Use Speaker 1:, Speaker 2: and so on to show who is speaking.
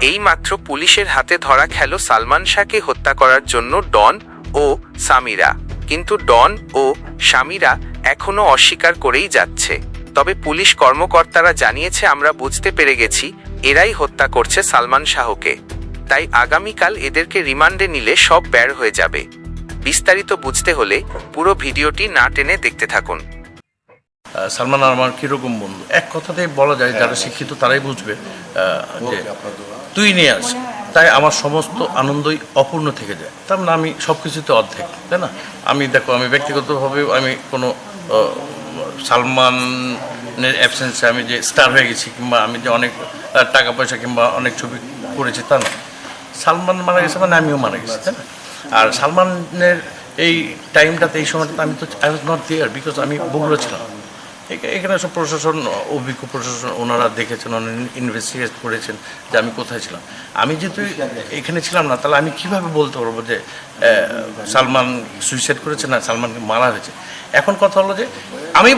Speaker 1: এইমাত্র পুলিশের হাতে ধরা খেল সালমান শাহকে হত্যা করার জন্য ডন ও সামিরা। কিন্তু ডন ও সামিরা এখনও অস্বীকার করেই যাচ্ছে। তবে পুলিশ কর্মকর্তারা জানিয়েছে, আমরা বুঝতে পেরে গেছি, এরাই হত্যা করছে সালমান শাহকে। তাই আগামীকাল এদেরকে রিমান্ডে নিলে সব বের হয়ে যাবে। বিস্তারিত বুঝতে হলে পুরো ভিডিওটি না টেনে দেখতে থাকুন।
Speaker 2: সালমান আর আমার কীরকম বন্ধু? এক কথাতেই বলা যায় যারা শিক্ষিত তারাই বুঝবে যে তুই নিয়ে আস। তাই আমার সমস্ত আনন্দই অপূর্ণ থেকে যায়। তার মানে আমি সব কিছুতে অর্ধেক তাই না? আমি দেখো আমি ব্যক্তিগতভাবে আমি কোনো সালমানের অ্যাবসেন্সে আমি যে স্টার হয়ে গেছি কিংবা আমি যে অনেক টাকা পয়সা কিংবা অনেক ছবি করেছি তা না। সালমান মারা গেছে মানে আমিও মারা গেছি তাই না? আর সালমানের এই টাইমটাতে এই সময়টাতে আমি তো I was not there because আমি বগুড়া ছিলাম। এখানে সব প্রশাসন, অভিজ্ঞ প্রশাসন, ওনারা দেখেছেন, ওনারা ইনভেস্টিগেট করেছেন যে আমি কোথায় ছিলাম। আমি যেহেতু এখানে ছিলাম না, তাহলে আমি কীভাবে বলতে পারব যে সালমান সুইসাইড করেছে না সালমানকে মারা হয়েছে? এখন কথা হলো যে, আমি